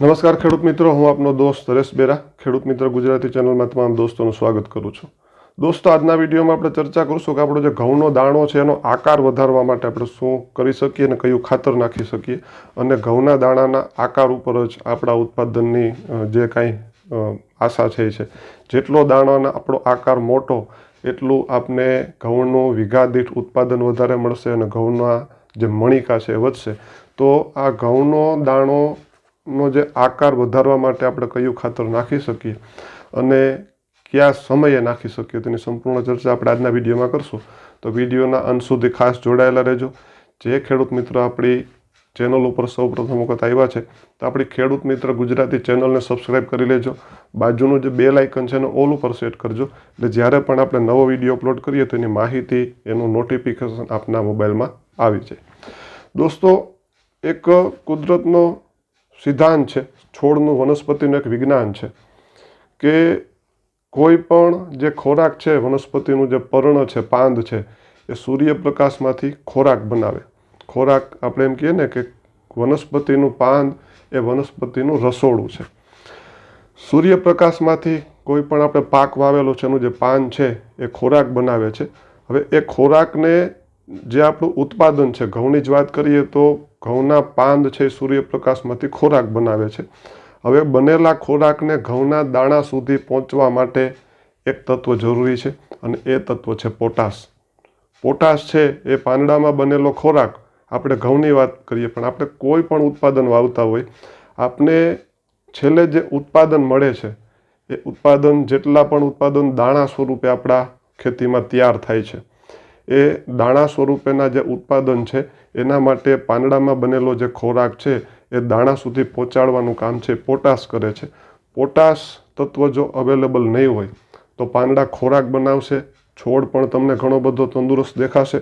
નમસ્કાર ખેડૂત મિત્રો, હું આપનો દોસ્ત હરેશ બેરા, ખેડૂત મિત્ર ગુજરાતી ચેનલમાં તમામ દોસ્તોનું સ્વાગત કરું છું. દોસ્તો, આજના વિડીયોમાં આપણે ચર્ચા કરીશું કે આપણો જે ઘઉંનો દાણો છે, એનો આકાર વધારવા માટે આપણે શું કરી શકીએ અને કયું ખાતર નાખી શકીએ અને ઘઉંના દાણાના આકાર ઉપર જ આપણા ઉત્પાદનની જે કાંઈ આશા છે છે. જેટલો દાણાનો આપણો આકાર મોટો, એટલું આપને ઘઉંનું વીઘા દીઠ ઉત્પાદન વધારે મળશે અને ઘઉંના જે મણિકા છે એ વધશે. તો આ ઘઉંનો દાણો નો જે આકાર વધારવા માટે આપણે કયું ખાતર નાખી શકીએ અને કયા સમયે નાખી શકીએ તેની સંપૂર્ણ ચર્ચા આપણે આજના વિડીયોમાં કરશું. તો વિડીયોના અંત સુધી ખાસ જોડાયેલા રહેજો. જે ખેડૂત મિત્રો આપણી ચેનલ ઉપર સૌ પ્રથમ વખત આવ્યા છે, તો આપણી ખેડૂત મિત્ર ગુજરાતી ચેનલને સબસ્ક્રાઈબ કરી લેજો. બાજુનું જે બેલ આઇકન છે એને ઓલ ઉપર સેટ કરજો. એટલે જ્યારે પણ આપણે નવો વીડિયો અપલોડ કરીએ તો એની માહિતી, એનું નોટિફિકેશન આપના મોબાઈલમાં આવી જાય. દોસ્તો, એક કુદરતનો સિદ્ધાંત છે. છોડનું વનસ્પતિનું એક વિજ્ઞાન છે કે કોઈ પણ જે ખોરાક છે, વનસ્પતિનું જે પર્ણ છે, પાંદ છે, એ સૂર્યપ્રકાશમાંથી ખોરાક બનાવે. ખોરાક આપણે એમ કહીએ ને કે વનસ્પતિનું પાંદ એ વનસ્પતિનું રસોડું છે. સૂર્યપ્રકાશમાંથી કોઈ પણ આપણે પાક વાવેલો છે, એનું જે પાન છે, એ ખોરાક બનાવે છે. હવે એ ખોરાકને જે આપણું ઉત્પાદન છે, ઘઉંની જ વાત કરીએ તો ઘઉંના પાંદ છે સૂર્યપ્રકાશમાંથી ખોરાક બનાવે છે. હવે બનેલા ખોરાકને ઘઉંના દાણા સુધી પહોંચવા માટે એક તત્વ જરૂરી છે અને એ તત્વ છે પોટાશ. પોટાશ છે, એ પાંદડામાં બનેલો ખોરાક. આપણે ઘઉંની વાત કરીએ, પણ આપણે કોઈ પણ ઉત્પાદન વાવતા હોય, આપને છેલ્લે જે ઉત્પાદન મળે છે, એ ઉત્પાદન, જેટલા પણ ઉત્પાદન દાણા સ્વરૂપે આપણા ખેતીમાં તૈયાર થાય છે એ દાણા સ્વરૂપેના જે ઉત્પાદન છે, એના માટે પાંદડામાં બનેલો જે ખોરાક છે, એ દાણા સુધી પહોંચાડવાનું કામ છે, પોટાશ કરે છે. પોટાશ તત્વ જો અવેલેબલ નહીં હોય, તો પાંદડા ખોરાક બનાવશે, છોડ પણ તમને ઘણો બધો તંદુરસ્ત દેખાશે,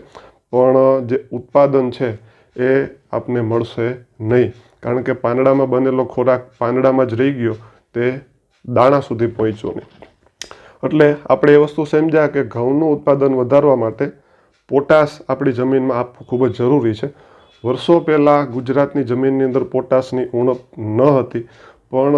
પણ જે ઉત્પાદન છે, એ આપને મળશે નહીં. કારણ કે પાંદડામાં બનેલો ખોરાક પાંદડામાં જ રહી ગયો, તે દાણા સુધી પહોંચ્યો નહીં. એટલે આપણે એ વસ્તુ સમજ્યા કે ઘઉંનું ઉત્પાદન વધારવા માટે પોટાશ આપણી જમીનમાં આપવું ખૂબ જ જરૂરી છે. વર્ષો પહેલાં ગુજરાતની જમીનની અંદર પોટાશની ઉણપ ન હતી, પણ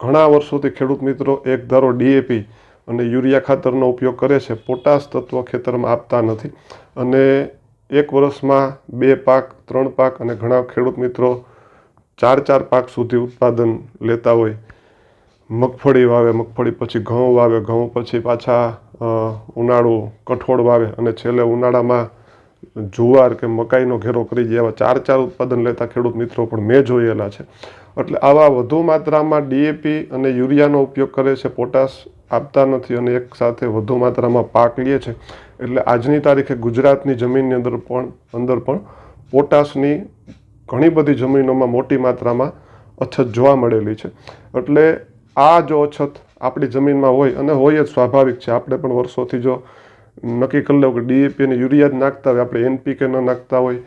ઘણા વર્ષોથી ખેડૂત મિત્રો એક ધારો ડીએપી અને યુરિયા ખાતરનો ઉપયોગ કરે છે. પોટાશ તત્વ ખેતરમાં આપતા નથી અને એક વર્ષમાં બે પાક, ત્રણ પાક અને ઘણા ખેડૂત મિત્રો ચાર ચાર પાક સુધી ઉત્પાદન લેતા હોય. મગફળી વાવે, મગફળી પછી ઘઉં વાવે, ઘઉં પછી પાછા ઉનાળુ કઠોળ વાવે અને છેલ્લે ઉનાળામાં જુવાર કે મકાઈનો ઘેરો કરી જાય એવા ચાર ચાર ઉત્પાદન લેતા ખેડૂત મિત્રો પણ મેં જોયેલા છે. એટલે આવા વધુ માત્રામાં ડીએપી અને યુરિયાનો ઉપયોગ કરે છે, પોટાશ આપતા નથી અને એક સાથે વધુ માત્રામાં પાક લે છે. એટલે આજની તારીખે ગુજરાતની જમીનની અંદર પણ અંદર પણ પોટાશની ઘણી બધી જમીનોમાં મોટી માત્રામાં અછત જોવા મળેલી છે. એટલે આ જો અછત આપણી જમીનમાં હોય અને હોય જ સ્વાભાવિક છે. આપણે પણ વર્ષોથી જો નક્કી કરી લેવું કે ડીએપી અને યુરિયા જ નાખતા હોય, આપણે એનપીકે ન નાખતા હોય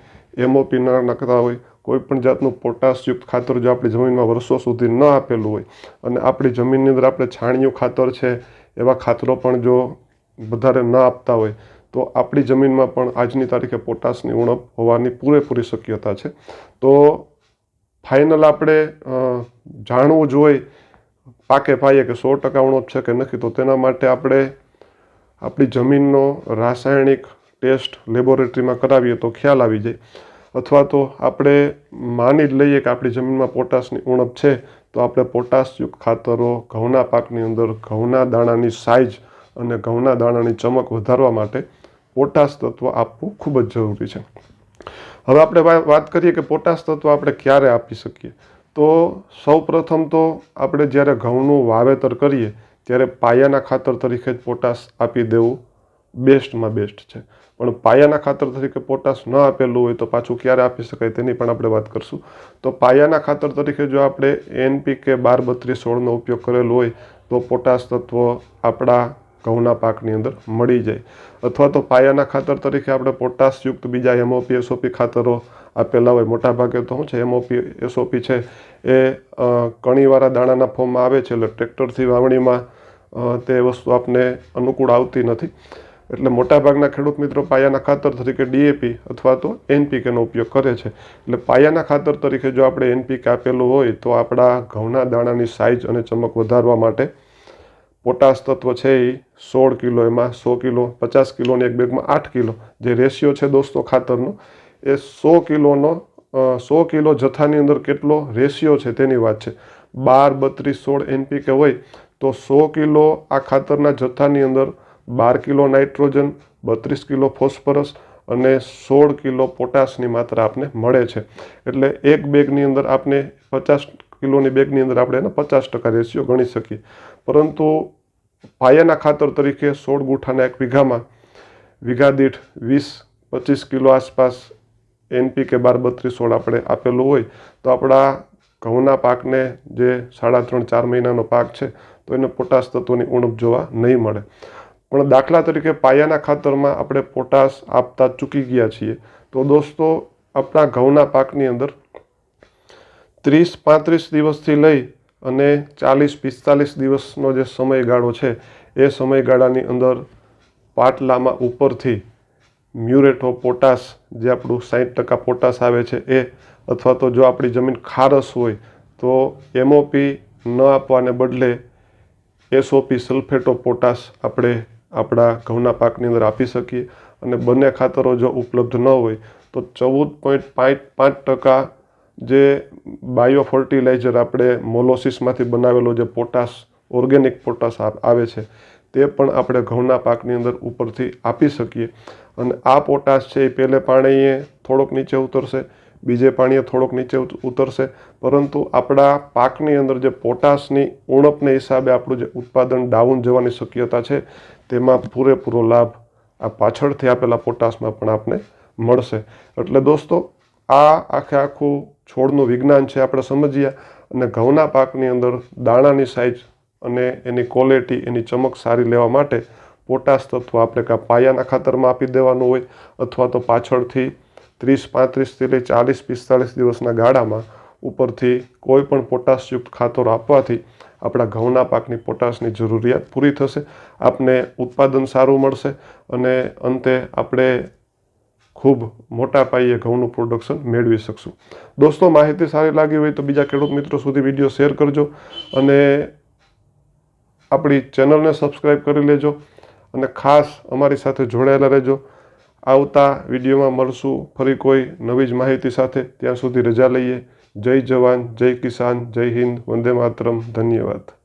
એમઓપી ન નાખતા હોય, કોઈ પણ જાતનું પોટાશયુક્ત ખાતર જો આપણી જમીનમાં વર્ષો સુધી ન આપેલું હોય અને આપણી જમીનની અંદર આપણે છાણિયું ખાતર છે, એવા ખાતરો પણ જો વધારે ન આપતા હોય, તો આપણી જમીનમાં પણ આજની તારીખે પોટાશની ઉણપ હોવાની પૂરેપૂરી શક્યતા છે. તો ફાઇનલ આપણે જાણવું જોઈએ પાકે પાયે કે સો ટકા ઉણપ છે કે નથી, તો તેના માટે આપણે આપણી જમીનનો રાસાયણિક ટેસ્ટ લેબોરેટરીમાં કરાવીએ તો ખ્યાલ આવી જાય. અથવા તો આપણે માની જ લઈએ કે આપણી જમીનમાં પોટાશની ઉણપ છે, તો આપણે પોટાશયુક્ત ખાતરો ઘઉંના પાકની અંદર, ઘઉંના દાણાની સાઇઝ અને ઘઉંના દાણાની ચમક વધારવા માટે પોટાશ તત્વ આપવું ખૂબ જ જરૂરી છે. હવે આપણે વાત કરીએ કે પોટાશ તત્વ આપણે ક્યારે આપી શકીએ? તો સૌ પ્રથમ તો આપણે જ્યારે ઘઉંનું વાવેતર કરીએ, ત્યારે પાયાના ખાતર તરીકે જ પોટાશ આપી દેવું બેસ્ટમાં બેસ્ટ છે. પણ પાયાના ખાતર તરીકે પોટાશ ન આપેલું હોય તો પાછું ક્યારે આપી શકાય તેની પણ આપણે વાત કરશું. તો પાયાના ખાતર તરીકે જો આપણે એનપીકે બાર બત્રીસ સોળનો ઉપયોગ કરેલો હોય, તો પોટાશ તત્વ આપણા ઘઉંના પાકની અંદર મળી જાય. અથવા તો પાયાના ખાતર તરીકે આપણે પોટાશયુક્ત બીજા એમઓપી એસઓપી ખાતરો આપેલા હોય. મોટાભાગે તો શું છે? એમઓપી એસઓપી છે એ કણીવાળા દાણાના ફોર્મમાં આવે છે એટલે ટ્રેક્ટરથી વાવણીમાં તે વસ્તુ આપને અનુકૂળ આવતી નથી. એટલે મોટાભાગના ખેડૂત મિત્રો પાયાના ખાતર તરીકે ડીએપી અથવા તો એનપીકેનો ઉપયોગ કરે છે. એટલે પાયાના ખાતર તરીકે જો આપણે એનપીકે આપેલું હોય તો આપણા ઘઉંના દાણાની સાઇઝ અને ચમક વધારવા માટે પોટાશ તત્વ છે એ સોળ કિલો, એમાં સો કિલો, પચાસ કિલોની એક બેગમાં આઠ કિલો. જે રેશિયો છે દોસ્તો ખાતરનો, એ સો કિલોનો સો કિલો જથ્થાની અંદર કેટલો રેશિયો છે તેની વાત છે. બાર, બત્રીસ, સોળ એનપીકે હોય તો સો કિલો આ ખાતરના જથ્થાની અંદર બાર કિલો નાઇટ્રોજન, બત્રીસ કિલો ફોસ્ફરસ અને સોળ કિલો પોટાશની માત્રા આપને મળે છે. એટલે એક બેગની અંદર આપને પચાસ કિલોની બેગની અંદર આપણે એને પચાસ ટકા રેશિયો ગણી શકીએ. પરંતુ પાયાના ખાતર તરીકે સોળ ગુઠાના એક વીઘામાં વીઘા દીઠ વીસ, પચીસ કિલો આસપાસ એનપીકે બાર બત્રીસ સોળ આપણે આપેલું હોય, તો આપણા ઘઉંના પાકને જે સાડા ત્રણ, ચાર મહિનાનો પાક છે, તો એને પોટાશ તત્વોની ઉણપ જોવા નહીં મળે. પણ દાખલા તરીકે પાયાના ખાતરમાં આપણે પોટાશ આપતા ચૂકી ગયા છીએ. તો દોસ્તો, આપણા ઘઉંના પાકની અંદર ત્રીસ પાંત્રીસ દિવસથી લઈ અને ચાલીસ પિસ્તાલીસ દિવસનો જે સમયગાળો છે, એ સમયગાળાની અંદર પાટલામાં ઉપરથી મ્યુરેટ ઓફ પોટાશ, જે આપણું સાઠ ટકા પોટાશ આવે છે, એ અથવા તો જો આપણી જમીન ખારસ હોય, તો એમઓપી ન આપવાને બદલે એસઓપી સલ્ફેટ ઓફ પોટાશ આપણે આપણા ઘઉંના પાકની અંદર આપી શકીએ. અને બંને ખાતરો જો ઉપલબ્ધ ન હોય, તો ચૌદ પોઈન્ટ પાંચ પાંચ ટકા જે બાયો ફર્ટિલાઇઝર આપણે મોલોસિસમાંથી બનાવેલો જે પોટાશ ઓર્ગેનિક પોટાશ આવે છે, તે પણ આપણે ઘઉંના પાકની અંદર ઉપરથી આપી શકીએ. અને આ પોટાશ છે એ પહેલે પાણીએ થોડોક નીચે ઉતરશે, બીજે પાણીએ થોડોક નીચે ઉતરશે. પરંતુ આપણા પાકની અંદર જે પોટાશની ઉણપને હિસાબે આપણું જે ઉત્પાદન ડાઉન જવાની શક્યતા છે, તેમાં પૂરેપૂરો લાભ આ પાછળથી આપેલા પોટાશમાં પણ આપને મળશે. એટલે દોસ્તો આ આખે આખું છોડનું વિજ્ઞાન છે, આપણે સમજીએ. અને ઘઉંના પાકની અંદર દાણાની સાઇઝ અને એની ક્વોલિટી એની ચમક સારી લેવા માટે પોટાશ તત્વ આપણે કાં પાયાના ખાતરમાં આપી દેવાનું હોય અથવા તો પાછળથી ત્રીસ પાંત્રીસથી લઈ ચાલીસ, પિસ્તાળીસ દિવસના ગાળામાં ઉપરથી કોઈ પણ પોટાશયુક્ત ખાતરો આપવાથી આપણા ઘઉંના પાકની પોટાશની જરૂરિયાત પૂરી થશે. આપને ઉત્પાદન સારું મળશે અને અંતે આપણે ખૂબ મોટા પાયે ઘઉંનું પ્રોડક્શન મેળવી શકશું. દોસ્તો, માહિતી સારી લાગી હોય તો બીજા ખેડૂત મિત્રો સુધી વીડિયો શેર કરજો અને આપણી ચેનલને સબસ્ક્રાઈબ કરી લેજો અને ખાસ અમારી સાથે જોડાયેલા રહેજો. આવતા વિડીયોમાં મળશું ફરી કોઈ નવી જ માહિતી સાથે. ત્યાં સુધી રજા લઈએ. જય જવાન, જય કિસાન, જય હિન્દ, વંદે માતરમ. ધન્યવાદ.